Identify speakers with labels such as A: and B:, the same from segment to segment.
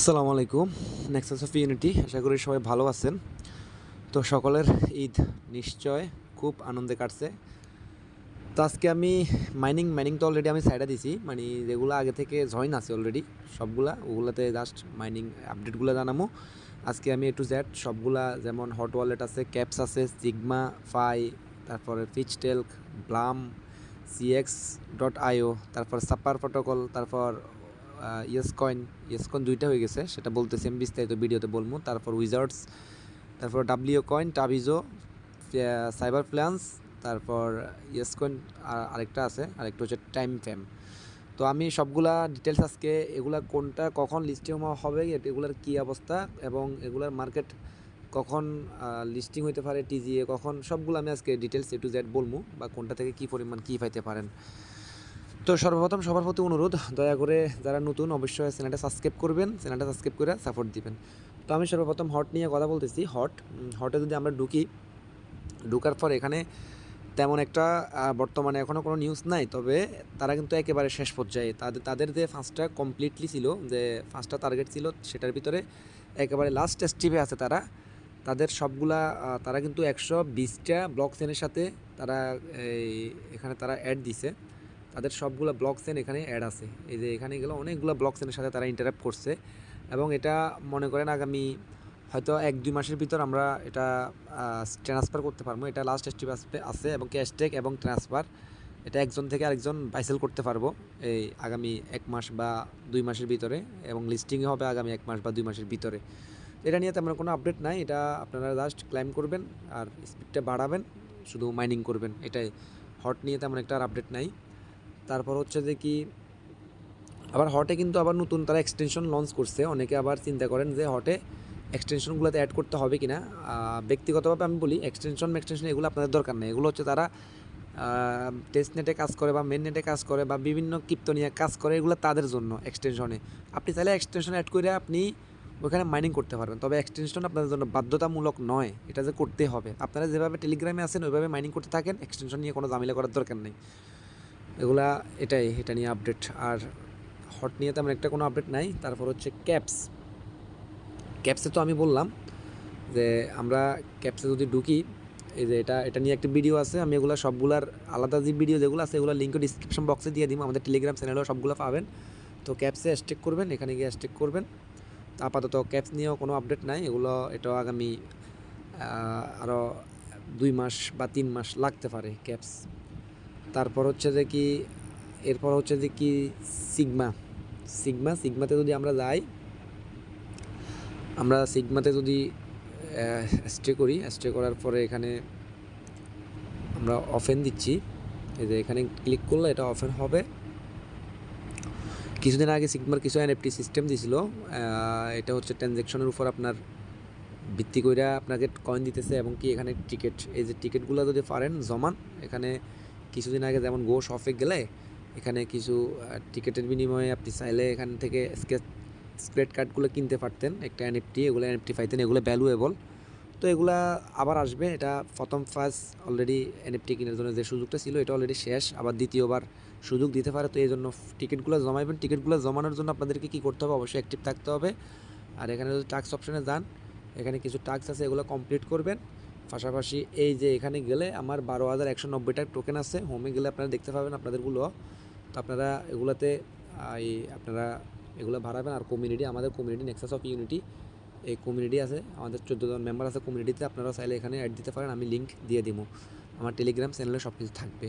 A: আসসালামু আলাইকুম। Nexus of unity আশা করি সবাই ভালো আছেন। তো সকলের ঈদ নিশ্চয় খুব আনন্দে কাটছে। তো আজকে আমি মাইনিং মাইনিং তো অলরেডি আমি সাইডে দিছি। মানে যেগুলো আগে থেকে জয়েন আছে অলরেডি সবগুলা, ওগুলাতে জাস্ট মাইনিং আপডেটগুলো জানামো। আজকে আমি এ টু জেড সবগুলা, যেমন হট ওয়ালেট আছে ক্যাপস আছে সিগমা ফাই তারপরে ফিচ টেলক ব্লাম সিএক্স ডট আইও তারপর সাপার প্রোটোকল তারপর ইয়েস কয়েন ইয়েস কয়েন দুইটা হয়ে গেছে, সেটা বলতেছি আমি, বিস্তারিত ভিডিওতে বলব। তারপর উইজার্ডস তারপর ডাব্লিউ কয়েন টাবিজো সাইবার প্ল্যান্স তারপর ইয়েস কয়েন আরেকটা আছে, আরেকটা হচ্ছে টাইম ফ্যাম তো আমি সবগুলা ডিটেলস আজকে এগুলা কোনটা কখন লিস্টিং হবে এগুলার কী অবস্থা, এবং এগুলার মার্কেট কখন লিস্টিং হইতে পারে টিজিএ কখন, সবগুলো আমি আজকে ডিটেলস এ টু জেড বলব, বা কোনটা থেকে কী পরিমাণ কী পাইতে পারেন। তো সর্বপ্রথম সবার প্রতি অনুরোধ, দয়া করে যারা নতুন অবশ্যই চ্যানেলটা সাবস্ক্রাইব করবেন, চ্যানেলটা সাবস্ক্রাইব করে সাপোর্ট দিবেন। তো আমি সর্বপ্রথম হট নিয়ে কথা বলতেছি, হট। হটে যদি আমরা ঢুকি, ঢুকার পর এখানে তেমন একটা বর্তমানে এখনও কোনো নিউজ নাই, তবে তারা কিন্তু একেবারে শেষ পর্যায়ে। তাদের তাদের যে ফার্স্টটা কমপ্লিটলি ছিল, যে ফার্স্টটা টার্গেট ছিল, সেটার ভিতরে একেবারে লাস্ট স্টিপে আছে তারা। তাদের সবগুলা তারা কিন্তু একশো বিশটা ব্লক চেনের সাথে তারা, এই, এখানে তারা অ্যাড দিছে। তাদের সবগুলো ব্লক চেন এখানে অ্যাড আছে। এই যে এখানে গেলে অনেকগুলো ব্লক চেনের সাথে তারা ইন্টারাপ্ট করছে এবং এটা মনে করেন আগামী হয়তো এক, দুই মাসের ভিতর আমরা এটা ট্রান্সফার করতে পারব। এটা লাস্ট স্টেপ আছে এবং ক্যাশটেক এবং ট্রান্সফার এটা একজন থেকে আরেকজন বাইসেল করতে পারব এই আগামী এক মাস বা দুই মাসের ভিতরে এবং লিস্টিংয়ে হবে আগামী এক মাস বা দুই মাসের ভিতরে। এটা নিয়ে তেমন কোনো আপডেট নাই। এটা আপনারা জাস্ট ক্লাইম করবেন আর স্পিডটা বাড়াবেন, শুধু মাইনিং করবেন। এটাই। হট নিয়ে তেমন একটা আর আপডেট নাই। তারপর হচ্ছে যে কি, আবার হটে কিন্তু আবার নতুন তারা এক্সটেনশন লঞ্চ করছে। অনেকে আবার চিন্তা করেন যে হটে এক্সটেনশনগুলোতে অ্যাড করতে হবে কি না ব্যক্তিগতভাবে আমি বলি এক্সটেনশন এক্সটেনশন এগুলো আপনাদের দরকার নেই। এগুলো হচ্ছে তারা টেস্ট নেটে কাজ করে বা মেন নেটে কাজ করে বা বিভিন্ন কিপ্ত নিয়ে কাজ করে, এগুলো তাদের জন্য এক্সটেনশনে আপনি চাইলে এক্সটেনশন অ্যাড করে আপনি ওখানে মাইনিং করতে পারবেন। তবে এক্সটেনশন আপনাদের জন্য বাধ্যতামূলক নয়, এটা যে করতে হবে। আপনারা যেভাবে টেলিগ্রামে আছেন, ওইভাবে মাইনিং করতে থাকেন এক্সটেনশন নিয়ে কোনো জামিলা করার দরকার নেই। এগুলা এটাই, এটা নিয়ে আপডেট আর হট নিয়ে তেমন একটা কোনো আপডেট নাই। তারপর হচ্ছে ক্যাপস ক্যাপসে তো আমি বললাম যে আমরা ক্যাপসে যদি ঢুকি, এই যে এটা এটা নিয়ে একটা ভিডিও আছে, আমি এগুলো সবগুলার আলাদা যে ভিডিও যেগুলো আছে, এগুলো লিঙ্ক ডিসক্রিপশন বক্সে দিয়ে দিব। আমাদের টেলিগ্রাম চ্যানেলেও সবগুলো পাবেন। তো ক্যাপসে স্টেক করবেন, এখানে গিয়ে স্টেক করবেন। আপাতত ক্যাপস নিয়েও কোনো আপডেট নাই। এগুলো, এটাও আগামী আরও দুই মাস বা তিন মাস লাগতে পারে ক্যাপস তারপর হচ্ছে যে কি, এরপর হচ্ছে যে কি সিগমা। সিগমা, সিগমাতে যদি আমরা যাই, আমরা সিগমাতে যদি স্টে করি স্টে করার পরে এখানে আমরা অফেন দিচ্ছি। এই যে এখানে ক্লিক করলে এটা অফেন হবে। কিছুদিন আগে সিগমার কিছু এনএফটি সিস্টেম দিছিল এটা হচ্ছে ট্রানজ্যাকশনের উপর আপনার ভিত্তি করে আপনাকে কয়েন দিতেছে এবং কি এখানে টিকিট এই যে টিকিটগুলো যদি পারেন জমান, এখানে কিছুদিন আগে যেমন গোশ অফে গেলে, এখানে কিছু টিকিটের বিনিময়ে আপনি চাইলে এখান থেকে স্কেচ স্ক্রেট কার্ডগুলো কিনতে পারতেন, একটা এনএফটি এগুলো এনএফটি পাইতেন, এগুলো ভ্যালুয়েবল তো এগুলা আবার আসবে, এটা প্রথম ফার্স্ট অলরেডি এনএফটি কেনার জন্য যে সুযোগটা ছিল, এটা অলরেডি শেষ, আবার দ্বিতীয়বার সুযোগ দিতে পারে, তো এই জন্য টিকিটগুলো জমাইবেন। টিকিটগুলো জমানোর জন্য আপনাদেরকে কী করতে হবে? অবশ্যই অ্যাক্টিভ থাকতে হবে। আর এখানে যদি টাক্স অপশানে যান, এখানে কিছু টাক্স আছে, এগুলো কমপ্লিট করবেন। পাশাপাশি এই যে এখানে গেলে আমার বারো হাজার একশো নব্বইটা টোকেন আছে। হোমে গেলে আপনারা দেখতে পাবেন আপনাদেরগুলো। তো আপনারা এগুলাতে এই আপনারা এগুলো ভাড়াবেন। আর কমিউনিটি আমাদের কমিউনিটি নেক্সাস অফ ইউনিটি এই কমিউনিটি আছে। আমাদের জন মেম্বার আছে কমিউনিটিতে আপনারা চাইলে এখানে অ্যাড দিতে পারেন। আমি লিঙ্ক দিয়ে দিব আমার টেলিগ্রাম চ্যানেলে সব কিছু থাকবে।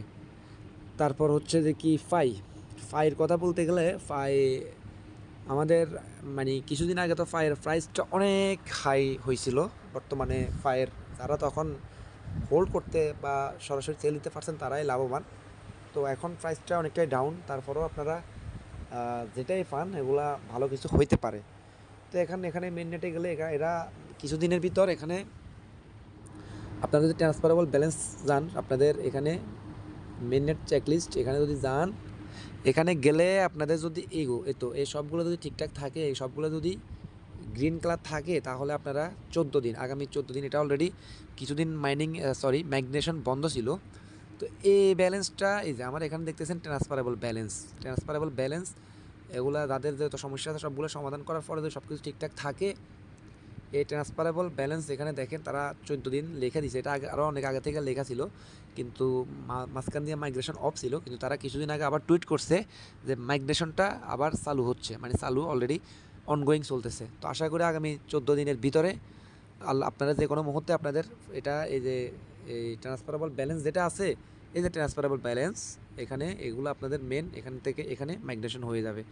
A: তারপর হচ্ছে যে কি ফাই ফাইয়ের কথা বলতে গেলে ফাই আমাদের মানে কিছুদিন আগে তো ফায়ার প্রাইসটা অনেক হাই হয়েছিল। বর্তমানে ফায়ার যারা তখন হোল্ড করতে বা সরাসরি সেল দিতে পারছেন, তারাই লাভবান। তো এখন প্রাইসটা অনেকটাই ডাউন তারপরেও আপনারা যেটাই পান, এগুলা ভালো কিছু হইতে পারে। তো এখানে এখানে মেন নেটে গেলে এরা কিছুদিনের ভিতর এখানে আপনারা যদি ট্রান্সফারেবল ব্যালেন্স যান, আপনাদের এখানে মেন নেট চেকলিস্ট এখানে যদি যান, এখানে গেলে আপনাদের যদি এগো এ তো, এই সবগুলো যদি ঠিকঠাক থাকে, এই সবগুলো যদি গ্রিন কালার থাকে, তাহলে আপনারা চোদ্দ দিন, আগামী চোদ্দ দিন এটা অলরেডি কিছুদিন মাইনিং সরি ম্যাগনেশন বন্ধ ছিল। তো এই ব্যালেন্সটা এই যে আমার এখানে দেখতেছেন ট্রান্সফারেবল ব্যালেন্স ট্রান্সফারেবল ব্যালেন্স এগুলা যাদের যত সমস্যা আছে সবগুলো সমাধান করার যদি সব কিছু ঠিকঠাক থাকে, এই ট্রান্সফারেবল ব্যালেন্স এখানে দেখেন তারা চোদ্দ দিন লেখা দিছে। এটা আগে আরও অনেক আগে থেকে লেখা ছিল, কিন্তু মাঝখান দিয়ে মাইগ্রেশন অফ ছিল, কিন্তু তারা কিছুদিন আগে আবার টুইট করছে যে মাইগ্রেশনটা আবার চালু হচ্ছে মানে চালু অলরেডি অনগোয়িং চলতেছে। তো আশা করি আগামী চোদ্দ দিনের ভিতরে আল্লাহ আপনারা যে কোনো মুহূর্তে আপনাদের এটা এই যে এই ট্রান্সফারেবল ব্যালেন্স যেটা আছে, এই যে ট্রান্সফারেবল ব্যালেন্স এখানে এগুলো আপনাদের মেন এখান থেকে এখানে মাইগ্রেশন হয়ে যাবে।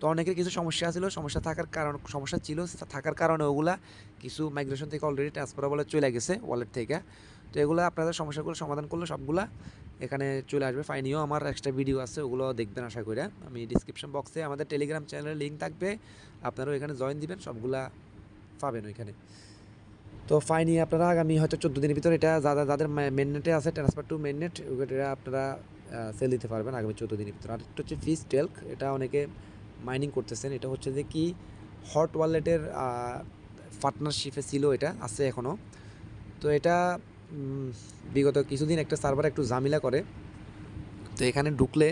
A: তো অনেকের কিছু সমস্যা ছিল, সমস্যা থাকার কারণ সমস্যা ছিল, থাকার কারণে ওগুলা কিছু মাইগ্রেশন থেকে অলরেডি ট্রান্সফারেবলে চলে গেছে ওয়ালেট থেকে। তো এগুলো আপনাদের সমস্যাগুলো সমাধান করলে সবগুলা এখানে চলে আসবে। ফাইনিও আমার এক্সট্রা ভিডিও আছে, ওগুলো দেখবেন আশা করি। আমি ডিসক্রিপশন বক্সে আমাদের টেলিগ্রাম চ্যানেলের লিঙ্ক থাকবে, আপনারাও এখানে জয়েন দিবেন, সবগুলা পাবেন ওইখানে। তো ফাইনি আপনারা আগামী হয়তো চোদ্দ দিনের ভিতরে এটা যাদের যাদের মেন নেটে আছে ট্রান্সফার টু মেন নেট এটা আপনারা সেল দিতে পারবেন আগামী চোদ্দ দিনের ভিতরে। আর একটা হচ্ছে ফিস টেলক এটা অনেকে মাইনিং করতেছেন, এটা হচ্ছে যে কি হট ওয়ালেটের পার্টনারশিপে ছিল এটা, আছে এখনও তো এটা বিগত কিছুদিন একটা সার্ভার একটু ঝামেলা করে। তো এখানে ঢুকলে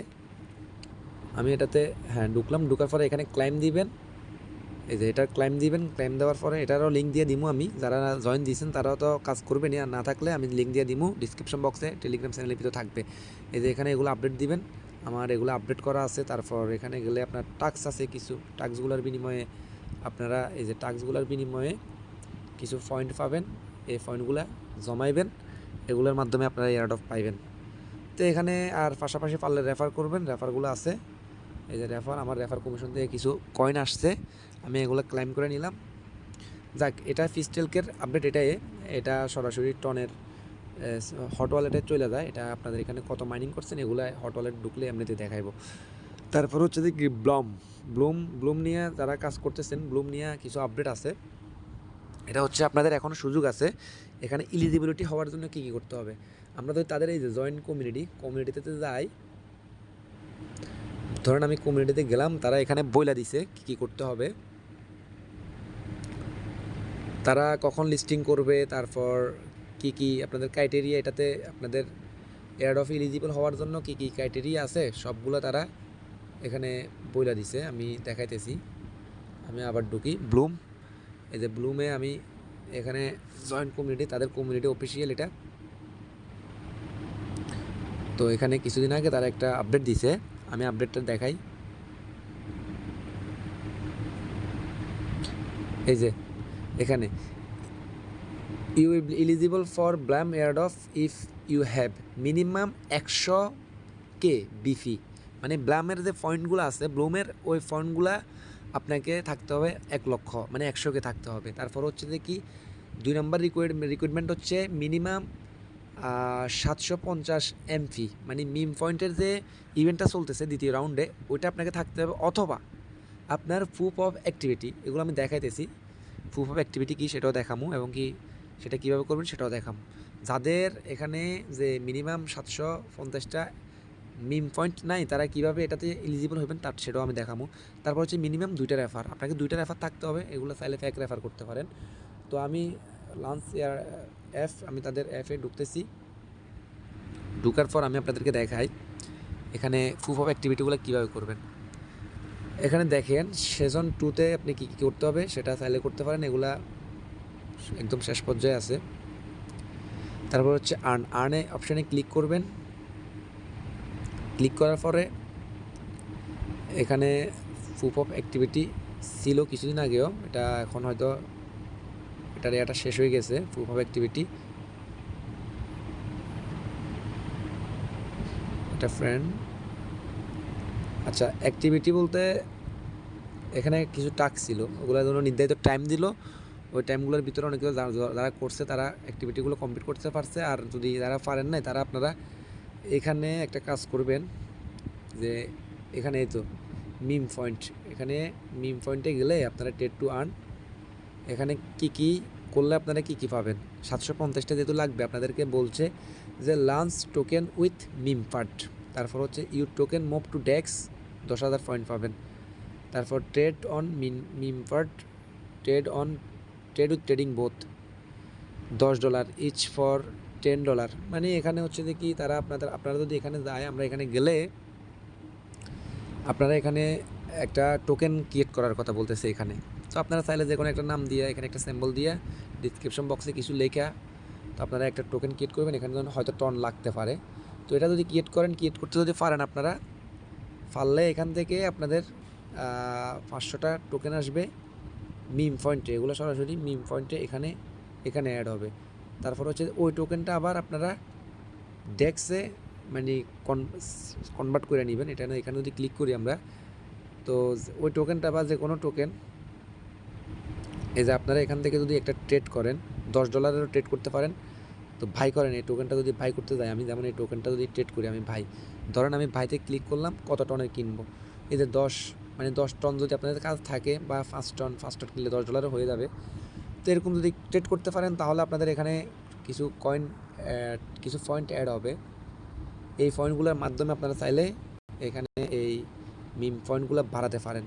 A: আমি এটাতে হ্যাঁ ঢুকলাম, ঢুকার পরে এখানে ক্লাইম দিবেন। এই যে এটার ক্লাইম দিবেন ক্লাইম দেওয়ার পরে এটারও লিঙ্ক দিয়ে দিমু আমি। যারা জয়েন দিয়েছেন তারাও তো কাজ করবেনই আর না থাকলে আমি লিঙ্ক দিয়ে দিমু। ডিসক্রিপশন বক্সে টেলিগ্রাম চ্যানেলের ভিতরে থাকবে। এই যে এখানে এগুলো আপডেট দিবেন। আমার এগুলো আপডেট করা আছে। তারপর এখানে গেলে আপনার টাক্স আছে কিছু। টাক্সগুলোর বিনিময়ে আপনারা এই যে টাক্সগুলোর বিনিময়ে কিছু পয়েন্ট পাবেন। এই পয়েন্টগুলো জমাইবেন, এগুলোর মাধ্যমে আপনারা এয়ারড অফ পাইবেন। তো এখানে আর পাশাপাশি পারলে রেফার করবেন রেফারগুলো আছে। এই যে রেফার আমার রেফার কমিশন থেকে কিছু কয়েন আসছে, আমি এগুলো ক্লাইম করে নিলাম। যাক, এটা ফিস্টেলকের আপডেট এটাই এটা সরাসরি টনের হট ওয়ালেটে চলে যায়। এটা আপনাদের এখানে কত মাইনিং করছেন, এগুলো হট ওয়ালেট ঢুকলে এমনিতে দেখাইবো। তারপর হচ্ছে যে ব্লম ব্লুম ব্লুম নিয়ে যারা কাজ করতেছেন ব্লুম নিয়ে কিছু আপডেট আছে। এটা হচ্ছে আপনাদের এখনও সুযোগ আছে। এখানে ইলিজিবিলিটি হওয়ার জন্য কী কী করতে হবে? আমরা তো তাদের এই যে জয়েন্ট কমিউনিটি কমিউনিটিতে যাই। ধরেন আমি কমিউনিটিতে গেলাম, তারা এখানে বইলা দিছে কী কী করতে হবে। তারা কখন লিস্টিং করবে, তারপর কি কি আপনাদের ক্রাইটেরিয়া এটাতে আপনাদের এয়ার অফ ইলিজিবল হওয়ার জন্য কি কি ক্রাইটেরিয়া আছে, সবগুলো তারা এখানে বইলা দিছে। আমি দেখাইতেছি। আমি আবার ঢুকি। ব্লুম এই যে ব্লুমে আমি এখানে জয়েন্ট কমিউনিটি তাদের কমিউনিটি অফিসিয়াল এটা। তো এখানে কিছুদিন আগে তারা একটা আপডেট দিছে। আমি আপডেটটা দেখাই। এই যে, এখানে। You eligible for Blum airdrop if you have minimum একশো কে বিফি মানে ব্লামের যে পয়েন্টগুলো আছে ব্লুমের ওই পয়েন্টগুলা আপনাকে থাকতে হবে এক লক্ষ মানে একশোকে থাকতে হবে। তারপর হচ্ছে যে কি, দুই নম্বর রিকোয়ার রিক্রুটমেন্ট হচ্ছে মিনিমাম সাতশো পঞ্চাশ এমফি মানে মিম পয়েন্টের যে ইভেন্টটা চলতেছে দ্বিতীয় রাউন্ডে ওইটা আপনাকে থাকতে হবে। অথবা আপনার প্রুফ অফ অ্যাক্টিভিটি এগুলো আমি দেখাইতেছি। প্রুফ অফ অ্যাক্টিভিটি কী সেটাও দেখামু এবং কি সেটা কীভাবে করবেন সেটাও দেখাম। যাদের এখানে যে মিনিমাম সাতশো পঞ্চাশটা মিম পয়েন্ট নাই, তারা কীভাবে এটাতে এলিজিবল হবেন তার সেটাও আমি দেখামু তারপর হচ্ছে মিনিমাম দুইটা রেফার আপনাকে দুইটা রেফার থাকতে হবে, এগুলো চাইলে ফ্যাক রেফার করতে পারেন। তো আমি লাঞ্চ অ্যাপ আমি তাদের অ্যাপে ঢুকতেছি। ঢুকার পর আমি আপনাদেরকে দেখাই, এখানে প্রুফ অফ অ্যাক্টিভিটিগুলো কীভাবে করবেন। এখানে দেখেন সেজন টুতে আপনি কী কী করতে হবে, সেটা চাইলে করতে পারেন, এগুলা একদম শেষ পর্যায়ে আছে। তারপর হচ্ছে আর্ন আর্নে অপশানে ক্লিক করবেন। ক্লিক করার পরে এখানে প্রুফ অফ অ্যাক্টিভিটি ছিল কিছুদিন আগেও। এটা এখন হয়তো এটার এটা শেষ হয়ে গেছে প্রুফ অফ অ্যাক্টিভিটি এটা ফ্রেন্ড আচ্ছা অ্যাক্টিভিটি বলতে এখানে কিছু টাস্ক ছিল, ওগুলো জন্য নির্ধারিত টাইম দিল। ওই টাইমগুলোর ভিতরে অনেকে যারা করছে তারা অ্যাক্টিভিটিগুলো কমপ্লিট করতে পারছে। আর যদি যারা পারেন নাই, তারা আপনারা এখানে একটা কাজ করবেন যে এখানে এই তো মিম পয়েন্ট এখানে মিম পয়েন্টে গেলে আপনারা টেট টু আর্ন এখানে কি কি করলে আপনারা কি কি পাবেন? সাতশো পঞ্চাশটা যেহেতু লাগবে, আপনাদেরকে বলছে যে launch token with meme part তারপর হচ্ছে you token move to DEX দশ হাজার পয়েন্ট পাবেন। তারপর trade on min meme part trade on trade with trading both দশ dollar each for ten dollar মানে এখানে হচ্ছে যে কি, তারা আপনাদের, আপনারা যদি এখানে যায়, আমরা এখানে গেলে আপনারা এখানে একটা টোকেন ক্রিয়েট করার কথা বলতেছে এখানে। তো আপনারা চাইলে যে কোনো একটা নাম দিয়ে, এখানে একটা সিম্বল দিয়ে ডিসক্রিপশন বক্সে কিছু লেখা, তো আপনারা একটা টোকেন ক্রিয়েট করবেন, এখানে যেন হয়তো টন লাগতে পারে। তো এটা যদি ক্রিয়েট করেন ক্রিয়েট করতে যদি পারেন আপনারা, পারলে এখান থেকে আপনাদের পাঁচশোটা টোকেন আসবে। মিম পয়েন্টে এগুলো সরাসরি মিম পয়েন্টে এখানে এখানে অ্যাড হবে। তারপর হচ্ছে ওই টোকেনটা আবার আপনারা ডেক্সে মানে কনভার্ট করে নেবেন। এটা না, এখানে যদি ক্লিক করি আমরা, তো ওই টোকেনটা বা যে কোনো টোকেন এই যে আপনারা এখান থেকে যদি একটা ট্রেড করেন, দশ ডলারেরও ট্রেড করতে পারেন, তো ভাই করেন। এই টোকেনটা যদি ভাই করতে যাই আমি যেমন এই টোকেনটা যদি ট্রেড করি, আমি ভাই ধরেন আমি ভাইতে ক্লিক করলাম, কত টনের কিনবো? এই যে দশ মানে দশ টন যদি আপনাদের কাজ থাকে বা পাঁচ টন পাঁচ টন কিনলে দশ ডলারও হয়ে যাবে। তো এরকম যদি ট্রেড করতে পারেন, তাহলে আপনাদের এখানে কিছু কয়েন কিছু পয়েন্ট অ্যাড হবে। এই পয়েন্টগুলোর মাধ্যমে আপনারা চাইলে এখানে এই মিম পয়েন্টগুলো বাড়াতে পারেন।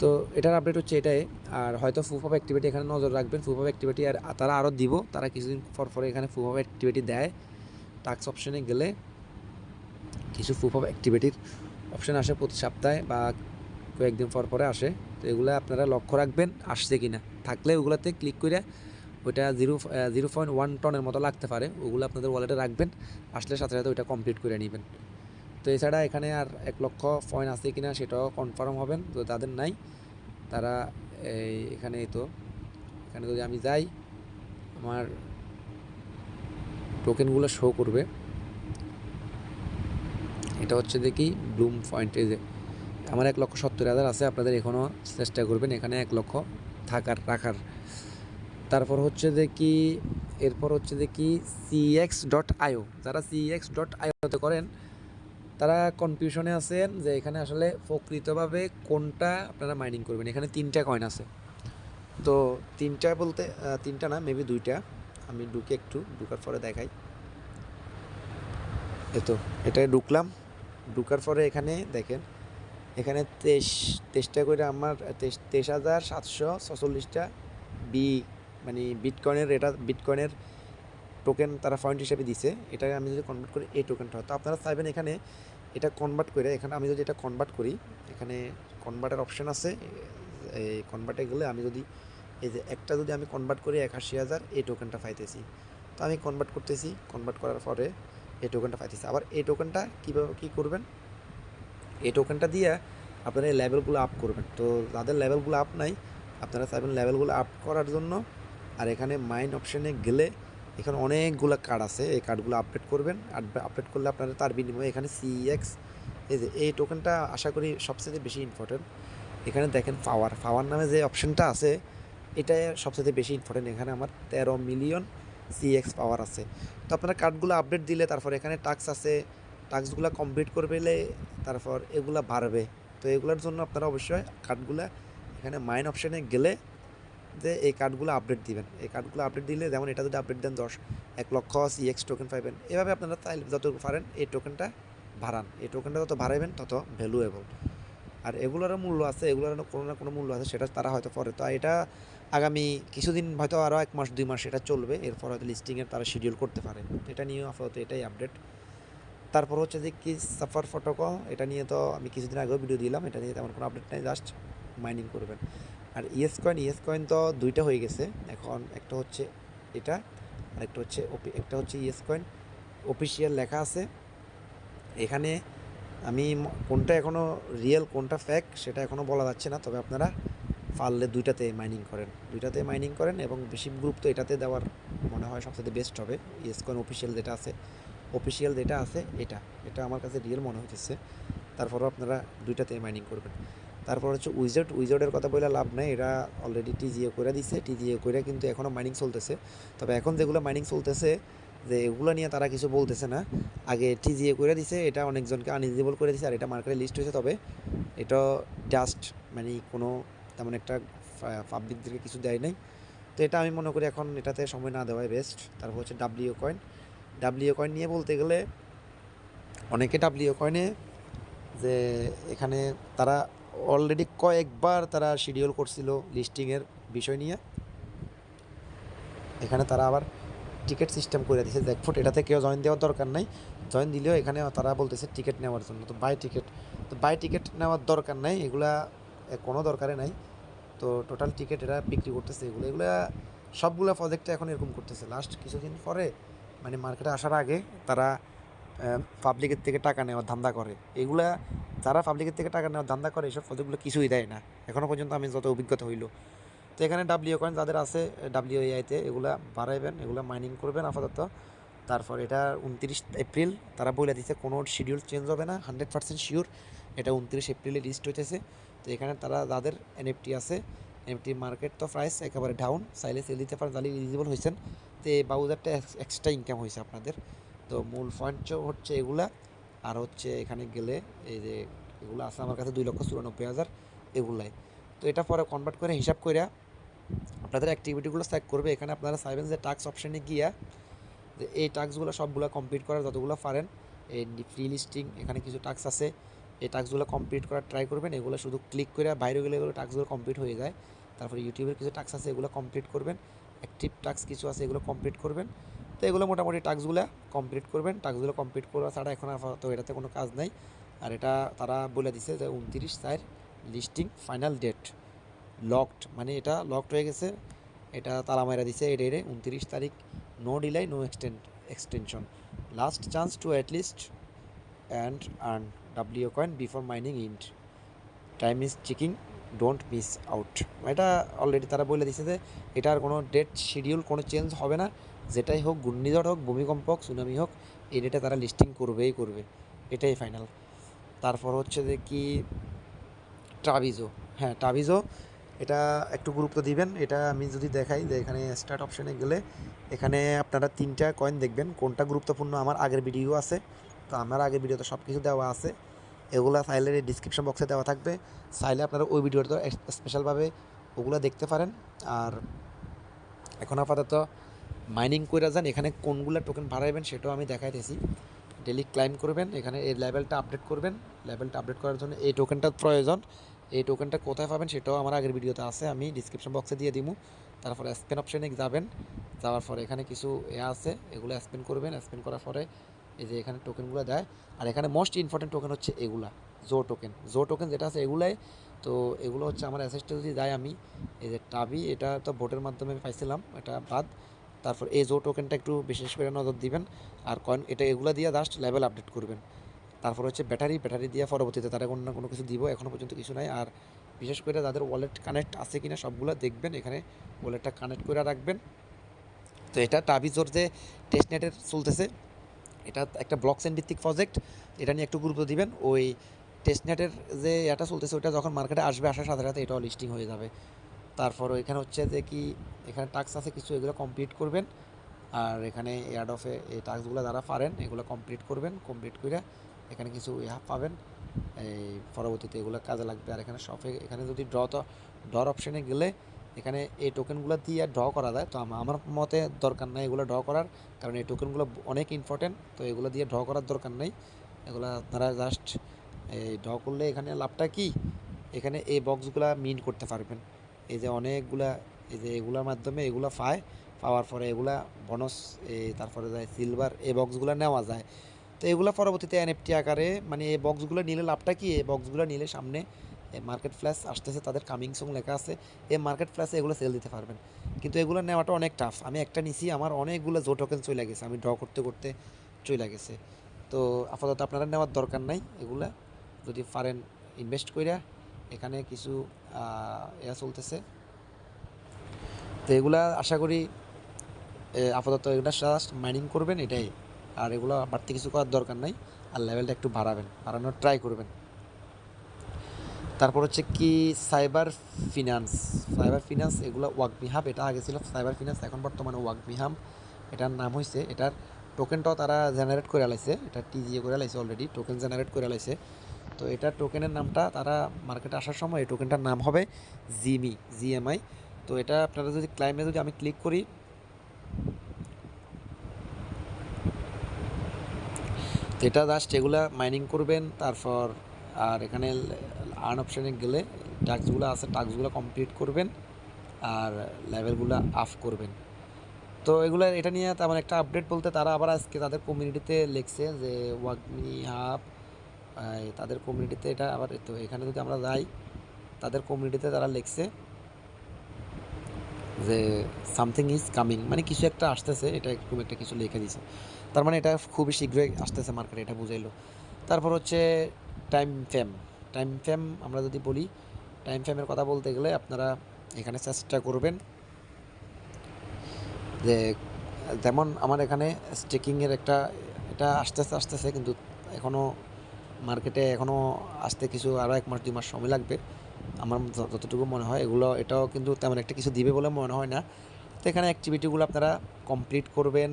A: তো এটার আপডেট হচ্ছে এটাই। আর হয়তো প্রুফ অফ অ্যাক্টিভিটি এখানে নজর রাখবেন। প্রুফ অফ অ্যাক্টিভিটি আর তারা আরও দিব। তারা কিছুদিন পর পরে এখানে প্রুফ অফ অ্যাক্টিভিটি দেয়। টাক্স অপশনে গেলে কিছু প্রুফ অফ অ্যাক্টিভিটির অপশন আসে প্রতি সপ্তাহে বা কয়েকদিন পর পরে আসে। তো এগুলো আপনারা লক্ষ্য রাখবেন, আসছে কি না থাকলে ওগুলোতে ক্লিক করে ওইটা জিরো জিরো পয়েন্ট ওয়ান টনের মতো লাগতে পারে। ওগুলো আপনাদের ওয়ালেটে রাখবেন, আসলে সাথে সাথে ওইটা কমপ্লিট করে নেবেন। তো এছাড়া এখানে আর এক লক্ষ পয়েন্ট আছে কিনা সেটাও কনফার্ম হবেন, তো তাদের নাই, তারা এই এখানে তো। এখানে যদি আমি যাই, আমার টোকেনগুলো শো করবে। এটা হচ্ছে দেখি ব্লুম পয়েন্টে যে আমার এক লক্ষ সত্তর হাজার আছে, আপনাদের এখনও চেষ্টা করবেন, এখানে এক লক্ষ থাকার, রাখার। তারপর হচ্ছে যে কি এরপর হচ্ছে যে কি সিএক্স ডট আইও যারা সিএক্স ডট আইওতে করেন, তারা কনফিউশনে আছেন যে এখানে আসলে প্রকৃতভাবে কোনটা আপনারা মাইনিং করবেন। এখানে তিনটা কয়েন আছে। তো তিনটা বলতে তিনটা না মেবি দুইটা। আমি ঢুকে একটু, ঢুকার পরে দেখাই। এ তো এটাই ঢুকলাম। ঢুকার পরে এখানে দেখেন এখানে তেইশ, তেইশটা করে আমার, তেইশ হাজার সাতশো ছচল্লিশটা বি মানে বিটকয়েনের এটা বিটকয়েনের টোকেন তারা পয়েন্ট হিসেবে দিছে। এটা আমি যদি কনভার্ট করি, এই টোকেনটা তো আপনারা চাইবেন এখানে এটা কনভার্ট করে, এখানে আমি যদি এটা কনভার্ট করি, এখানে কনভার্টের অপশান আছে। এই কনভার্টে গেলে আমি যদি, এই যে একটা যদি আমি কনভার্ট করি একাশি হাজার, এই টোকেনটা পাইতেছি। তো আমি কনভার্ট করতেছি কনভার্ট করার পরে এই টোকেনটা পাইতেছি। আবার এই টোকেনটা কীভাবে, কী করবেন? এই টোকেনটা দিয়ে আপনারা এই লেভেলগুলো আপ করবেন। তো যাদের লেভেলগুলো আপ নাই, আপনারা চাইবেন লেভেলগুলো আপ করার জন্য। আর এখানে মাইন অপশানে গেলে এখানে অনেকগুলো কার্ড আছে, এই কার্ডগুলো আপডেট করবেন। আপডেট করলে আপনারা তার বিনিময়ে এখানে সিএক্স এই যে এই টোকেনটা আশা করি সবচেয়ে বেশি ইম্পর্টেন্ট এখানে দেখেন পাওয়ার পাওয়ার নামে যে অপশনটা আছে, এটা সবচেয়ে বেশি ইম্পর্টেন্ট এখানে আমার তেরো মিলিয়ন সিএক্স পাওয়ার আছে। তো আপনারা কার্ডগুলো আপডেট দিলে তারপর এখানে টাক্স আছে টাস্কগুলো কমপ্লিট করে পেলে তারপর এগুলা বাড়বে। তো এগুলোর জন্য আপনারা অবশ্যই কার্ডগুলো এখানে মাইন অপশানে গেলে যে এই কার্ডগুলো আপডেট দিবেন। এই কার্ডগুলো আপডেট দিলে যেমন এটা যদি আপডেট দেন দশ, এক লক্ষ সিএক্স টোকেন পাইবেন। এভাবে আপনারা চাইলে যত পারেন এই টোকেনটা বাড়ান। এই টোকেনটা যত বাড়াইবেন, তত ভ্যালুয়েবল আর এগুলোরও মূল্য আছে এগুলোর কোনো না কোনো মূল্য আছে, সেটা তারা হয়তো পরে। তো এটা আগামী কিছুদিন হয়তো আরও এক মাস, দুই মাস এটা চলবে। এরপর হয়তো লিস্টিংয়ের তারা শিডিউল করতে পারে। এটা নিয়ে আপাতত এটাই আপডেট তারপর হচ্ছে যে কি সাফার ফটোকল এটা নিয়ে তো আমি কিছুদিন আগেও ভিডিও দিলাম, এটা নিয়ে তেমন কোনো আপডেট নেই জাস্ট মাইনিং করবেন। আর ইএস কয়েন ইএস কয়েন তো দুইটা হয়ে গেছে, এখন একটা হচ্ছে এটা, আর একটা হচ্ছে একটা হচ্ছে ইএস কয়েন অফিসিয়াল লেখা আছে। এখানে আমি কোনটা এখনও রিয়েল কোনটা ফ্যাক সেটা এখনও বলা যাচ্ছে না, তবে আপনারা পারলে দুইটাতে মাইনিং করেন। দুইটাতে মাইনিং করেন এবং বেশি গ্রুপ তো এটাতে দেওয়ার মনে হয় সবচেয়ে বেস্ট হবে ইএস কয়েন অফিসিয়াল যেটা আছে। অফিসিয়াল যেটা আছে, এটা এটা আমার কাছে রিয়েল মনে হচ্ছে তারপরও আপনারা দুইটাতে মাইনিং করবেন। তারপর হচ্ছে উইজার্ড উইজার্ডের কথা বলে লাভ নেই, এরা অলরেডি টিজিএ করে দিছে টিজিএ করে কিন্তু এখনও মাইনিং চলতেছে। তবে এখন যেগুলো মাইনিং চলতেছে, যে এগুলো নিয়ে তারা কিছু বলতেছে না। আগে টিজিএ করে দিছে, এটা অনেকজনকে আনইজিবল করে দিছে, আর এটা মার্কেটে লিস্ট হয়েছে তবে এটা জাস্ট মানে কোনো তেমন একটা পাবলিকদেরকে কিছু দেয় নাই। তো এটা আমি মনে করি এখন এটাতে সময় না দেওয়াই বেস্ট তারপর হচ্ছে ডাব্লিউ কয়েন ডাব্লিউ কয়েন নিয়ে বলতে গেলে অনেকে ডাব্লিউ কয়েনে যে এখানে তারা অলরেডি কয়েকবার তারা শিডিউল করছিল লিস্টিংয়ের বিষয় নিয়ে। এখানে তারা আবার টিকিট সিস্টেম করে দিয়েছে জ্যাকফুট এটাতে কেউ জয়েন দেওয়ার দরকার নাই। জয়েন দিলেও এখানে তারা বলতেছে টিকিট নেওয়ার জন্য, তো বাই টিকিট তো বাই টিকিট নেওয়ার দরকার নাই, এগুলা কোনো দরকারে নাই। তো টোটাল টিকিট এরা বিক্রি করতেছে, এগুলো, এগুলা সবগুলো প্রজেক্টে এখন এরকম করতেছে। লাস্ট কিছুদিন পরে মানে মার্কেটে আসার আগে তারা পাবলিকের থেকে টাকা নেওয়ার ধান্দা করে। এগুলা যারা পাবলিকের থেকে টাকা নেওয়ার ধান্দা করে, এসব প্রজেক্টগুলো কিছুই দেয় না। এখনও পর্যন্ত আমি যত অভিজ্ঞতা হইল। তো এখানে ডাব্লিউ কয়েন যাদের আছে ডাব্লিউ আইতে এগুলা বাড়াইবেন, এগুলা মাইনিং করবেন আপাতত। তারপর এটা উনত্রিশ এপ্রিল, তারা বলে দিচ্ছে কোনো শিডিউল চেঞ্জ হবে না হান্ড্রেড পার্সেন্ট শিওর এটা উনত্রিশ এপ্রিলে লিস্ট হইতেছে। তো এখানে তারা যাদের এনএফটি আছে এনএফটি মার্কেট তো প্রাইস একেবারে ডাউন চাইলে সেল দিতে পারেন, যারা এলিজিবল হয়েছেন তো এই বাউজারটা এক্সট্রা ইনকাম হয়েছে আপনাদের। তো মূল পয়েন্ট হচ্ছে এগুলা, আর হচ্ছে এখানে গেলে এই যে এগুলো আছে আমার কাছে দুই লক্ষ চুরানব্বই হাজার, এগুলাই। তো এটা পরে কনভার্ট করে হিসাব করে আপনাদের অ্যাক্টিভিটিগুলো চেক করবে। এখানে আপনারা চাইবেন যে টাক্স অপশানে গিয়া যে এই টাস্কগুলো সবগুলো কমপ্লিট করার যতগুলো পারেন। এই ফ্রি লিস্টিং এখানে কিছু টাস্ক আছে। এই টাস্কগুলো কমপ্লিট করার ট্রাই করবেন। এগুলো শুধু ক্লিক করে বাইরে গেলে এগুলো টাস্কগুলো কমপ্লিট হয়ে যায়। তারপরে ইউটিউবের কিছু টাস্ক আছে, এগুলো কমপ্লিট করবেন। অ্যাক্টিভ টাস্ক কিছু আছে, এগুলো কমপ্লিট করবেন। তো এগুলো মোটামুটি টাস্কগুলো কমপ্লিট করবেন। টাস্কগুলো কমপ্লিট করা ছাড়া এখন আপাতত এটাতে কোনো কাজ নাই। আর এটা তারা বলে দিছে যে উনতিরিশ চার লিস্টিং ফাইনাল ডেট লকড মানে এটা লকড হয়ে গেছে। এটা তালা মারা দিছে এটা এটা উনতিরিশ তারিখ no delay no extend extension last chance to at least and earn W coin before mining end time is checking don't miss out এটা অলরেডি তারা বলে দিছে যে এটার কোনো ডেট শিডিউল কোনো চেঞ্জ হবে না। যেটাই হোক, ঘূর্ণিঝড় হোক, ভূমিকম্প হোক সুনামি হোক, এই ডেটে তারা লিস্টিং করবেই করবে। এটাই ফাইনাল তারপর হচ্ছে যে কি ট্রাভিজো হ্যাঁ ট্রাভিজো এটা একটু গুরুত্ব দিবেন। এটা আমি যদি দেখাই যে এখানে স্টার্ট অপশানে গেলে এখানে আপনারা তিনটা কয়েন দেখবেন। কোনটা গুরুত্বপূর্ণ? আমার আগের ভিডিও আছে। তো আমার আগের ভিডিওতে সব কিছু দেওয়া আছে। এগুলা ফাইলের ডিসক্রিপশন বক্সে দেওয়া থাকবে। চাইলে আপনারা ওই ভিডিওটা স্পেশালভাবে ওগুলো দেখতে পারেন। আর এখন আপাতত মাইনিং করে যান, এখানে কোনগুলো টোকেন বাড়াইবেন সেটাও আমি দেখাইতেছি। ডেলি ক্লাইম করবেন, এখানে এই লেভেলটা আপডেট করবেন। লেভেলটা আপডেট করার জন্য এই টোকেনটা প্রয়োজন। এই টোকেনটা কোথায় পাবেন সেটাও আমার আগের ভিডিওতে আছে, আমি ডিসক্রিপশন বক্সে দিয়ে দিব তারপরে স্পেন অপশানে যাবেন। যাওয়ার পরে এখানে কিছু এ আছে, এগুলো স্পেন করবেন। স্পেন করার পরে এই যে এখানে টোকেনগুলো দেয়। আর এখানে মোস্ট ইম্পর্টেন্ট টোকেন হচ্ছে এগুলা জো টোকেন জো টোকেন যেটা আছে এগুলাই, তো এগুলো হচ্ছে আমার অ্যাসেসটা যদি দেয় আমি, এই যে টাবি এটা তো ভোটের মাধ্যমে পাইছিলাম, এটা বাদ। তারপর এই জো টোকেনটা একটু বিশেষ করে নজর দিবেন। আর কয়েন এটা এগুলো দিয়ে জাস্ট লেভেল আপডেট করবেন। তারপর হচ্ছে ব্যাটারি ব্যাটারি দিয়ে পরবর্তীতে তারা কোনো না কোনো কিছু দিব এখনও পর্যন্ত কিছু নাই। আর বিশেষ করে তাদের ওয়ালেট কানেক্ট আছে কিনা সবগুলো দেখবেন, এখানে ওয়ালেটটা কানেক্ট করে রাখবেন। তো এটা টাবিজোর যে টেস্টনেটের চলতেছে এটা একটা ব্লক চেন ভিত্তিক প্রজেক্ট এটা নিয়ে একটু গুরুত্ব দিবেন। ওই টেস্টনেটের যে এটা চলতেছে ওটা যখন মার্কেটে আসবে, আসার সাথে সাথে এটাও লিস্টিং হয়ে যাবে। তারপর এখানে হচ্ছে যে কি, এখানে টাস্ক আছে কিছু, এগুলো কমপ্লিট করবেন। আর এখানে এয়ার অফে এই টাস্কগুলো যারা পারেন, এগুলো কমপ্লিট করবেন। কমপ্লিট করে এখানে কিছু ইহা পাবেন। এই পরবর্তীতে এগুলো কাজে লাগবে। আর এখানে শপে এখানে যদি ড্র তো ড্রর অপশানে গেলে এখানে এই টোকেনগুলো দিয়ে ড্র করা যায়। তো আমার মতে দরকার নাই এগুলো ড্র করার, কারণ এই টোকেনগুলো অনেক ইম্পর্টেন্ট তো এগুলো দিয়ে ড্র করার দরকার নেই। এগুলো আপনারা জাস্ট এই ড্র করলে এখানে লাভটা কি? এখানে এই বক্সগুলা মিন করতে পারবেন। এই যে অনেকগুলা, এই যে এগুলোর মাধ্যমে এগুলো পায়, পাওয়ার পরে এগুলা বনস তারপরে যায় সিলভার এই বক্সগুলো নেওয়া যায়। তো এগুলো পরবর্তীতে এনএফটি আকারে মানে এই বক্সগুলো নিলে লাভটা কি? এই বক্সগুলো নিলে সামনে মার্কেট ফ্ল্যাশ আসতেছে, তাদের কামিং সং লেখা আছে এই মার্কেট ফ্ল্যাশে এগুলো সেল দিতে পারবেন। কিন্তু এগুলো নেওয়াটা অনেক টাফ আমি একটা নিছি, আমার অনেকগুলো জো টোকেন চলে গেছে, আমি ড্র করতে করতে চলে গেছে। তো আপাতত আপনারা নেওয়ার দরকার নাই এগুলা। যদি পারেন ইনভেস্ট কইরা এখানে কিছু ইয়া চলতেছে। তো এগুলা আশা করি আপাতত এগুলা জাস্ট মাইনিং করবেন, এটাই। আর এগুলো বাড়তি কিছু করার দরকার নাই। আর লেভেলটা একটু বাড়াবেন, বাড়ানোর ট্রাই করবেন। তারপর হচ্ছে কি সাইবার ফিনান্স সাইবার ফিনান্স এগুলো ওয়াকমিহাব এটা আগে ছিল সাইবার ফিনান্স এখন বর্তমানে ওয়াকমিহাম এটার নাম হয়েছে এটার টোকেনটাও তারা জেনারেট করে আলাইছে এটা টিজিএ করে আলাইছে অলরেডি টোকেন জেনারেট করে আলাইছে তো এটার টোকেনের নামটা তারা মার্কেটে আসার সময় এই টোকেনটার নাম হবে জিমি জিএমআই তো এটা আপনারা যদি ক্লাইমে যদি আমি ক্লিক করি এটা জাস্ট এগুলা মাইনিং করবেন, তারপর আর এখানে আর্ন অপশানে গেলে টাস্কগুলো আছে টাস্কগুলো কমপ্লিট করবেন আর লেভেলগুলো আপ করবেন। তো এগুলো, এটা নিয়ে তেমন একটা আপডেট বলতে তারা আবার আজকে তাদের কমিউনিটিতে লিখছে যে ওয়াকমি হাব তাদের কমিউনিটিতে এটা আবার, তো এখানে যদি আমরা যাই, তাদের কমিউনিটিতে তারা লিখছে যে সামথিং ইজ কামিং মানে কিছু একটা আসতেছে, এটা একটু একটা কিছু লিখে দিছে। তার মানে এটা খুবই শীঘ্রই আসতেছে মার্কেটে এটা বুঝাইলো। তারপর হচ্ছে টাইম ফ্যাম টাইম ফ্যাম আমরা যদি বলি, টাইম ফ্যামের কথা বলতে গেলে আপনারা এখানে চেষ্টা করবেন যে, যেমন আমার এখানে স্টেকিংয়ের একটা, এটা আসতেছে আসতেছে, কিন্তু এখনও মার্কেটে এখনও আসতে কিছু আরও এক মাস, দুই মাস সময় লাগবে। আমার যতটুকু মনে হয় এগুলো, এটাও কিন্তু তেমন একটা কিছু দিবে বলে মনে হয় না। তো এখানে অ্যাক্টিভিটিগুলো আপনারা কমপ্লিট করবেন।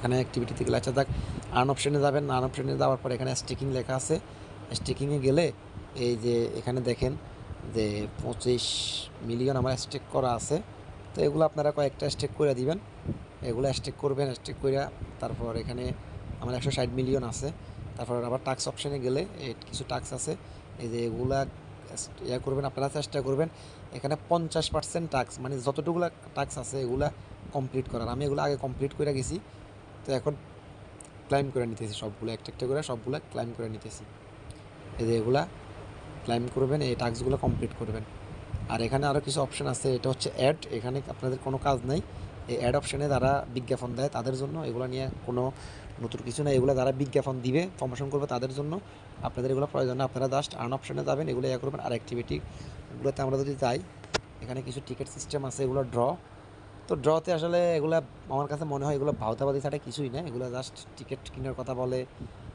A: এখানে অ্যাক্টিভিটিতে গেলে আচ্ছা দেখ আর্ন অপশানে যাবেন আর্ন অপশানে যাওয়ার পর এখানে স্টিকিং লেখা আছে। স্টেকিংয়ে গেলে এই যে এখানে দেখেন যে পঁচিশ মিলিয়ন আমার স্টেক করা আছে। তো এগুলো আপনারা কয়েকটা স্টেক করে দিবেন। এগুলো স্টেক করবেন স্টেক করে তারপর এখানে আমার একশো ষাট মিলিয়ন আছে। তারপর আবার টাক্স অপশানে গেলে কিছু টাক্স আছে। এই যে এগুলা ইয়া করবেন, আপনারা চেষ্টা করবেন এখানে পঞ্চাশ পার্সেন্ট টাক্স মানে যতটুকুলা টাক্স আছে এগুলা কমপ্লিট করার। আমি এগুলো আগে কমপ্লিট করে গেছি। তো এখন ক্লাইম করে নিতেছি সবগুলো, একটা একটা করে সবগুলো ক্লাইম করে নিতেছি। এই যে এগুলা ক্লাইম করবেন, এই টাস্কগুলো কমপ্লিট করবেন। আর এখানে আরও কিছু অপশন আছে, এটা হচ্ছে অ্যাড এখানে আপনাদের কোনো কাজ নেই। এই অ্যাড অপশানে যারা বিজ্ঞাপন দেয় তাদের জন্য এগুলো নিয়ে কোনো নতুন কিছু না এগুলো যারা বিজ্ঞাপন দিবে প্রমোশন করবে তাদের জন্য আপনাদের এগুলো প্রয়োজন না। আপনারা জাস্ট আর্ন অপশানে যাবেন, এগুলো ইয়ে করবেন। আর অ্যাক্টিভিটিগুলোতে আমরা যদি যাই, এখানে কিছু টিকিট সিস্টেম আছে, এগুলো ড্র তো ড্রতে আসলে এগুলো আমার কাছে মনে হয় এগুলো ভাওতাবাদি ছাড়া কিছুই না। এগুলো জাস্ট টিকিট কেনার কথা বলে,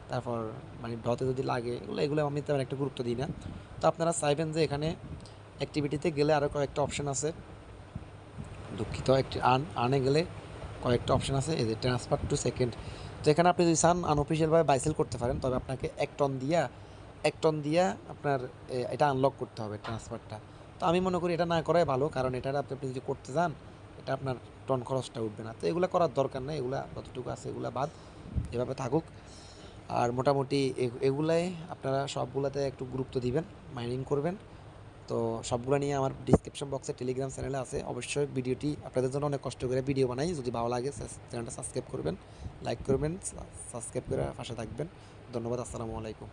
A: তারপর মানে ড্রতে যদি লাগে, এগুলো এগুলো আমি তেমন একটা গুরুত্ব দিই না। তো আপনারা চাইবেন যে এখানে অ্যাক্টিভিটিতে গেলে আরও কয়েকটা অপশন আছে। দুঃখিত, একটি আন, আনে গেলে কয়েকটা অপশন আছে, এই যে ট্রান্সফার টু সেকেন্ড তো এখানে আপনি যদি চান আনঅফিসিয়ালভাবে বাইসেল করতে পারেন, তবে আপনাকে এক টন দিয়া, এক টন দিয়া আপনার এটা আনলক করতে হবে ট্রান্সফারটা তো আমি মনে করি এটা না করাই ভালো, কারণ এটা আপনি যদি করতে যান এটা আপনার টন খরচটা উঠবে না। তো এগুলো করার দরকার নেই, এগুলা যতটুকু আছে এগুলা বাদ, এভাবে থাকুক। আর মোটামুটি এগুলাই আপনারা সবগুলোতে একটু গুরুত্ব দিবেন, মাইনিং করবেন। তো সবগুলো নিয়ে আমার ডিসক্রিপশন বক্সে টেলিগ্রাম চ্যানেলে আছে, অবশ্যই ভিডিওটি আপনাদের জন্য অনেক কষ্ট করে ভিডিও বানাই। যদি ভালো লাগে চ্যানেলটা সাবস্ক্রাইব করবেন লাইক করবেন সাবস্ক্রাইব করে পাশে থাকবেন। ধন্যবাদ, আসসালামু আলাইকুম।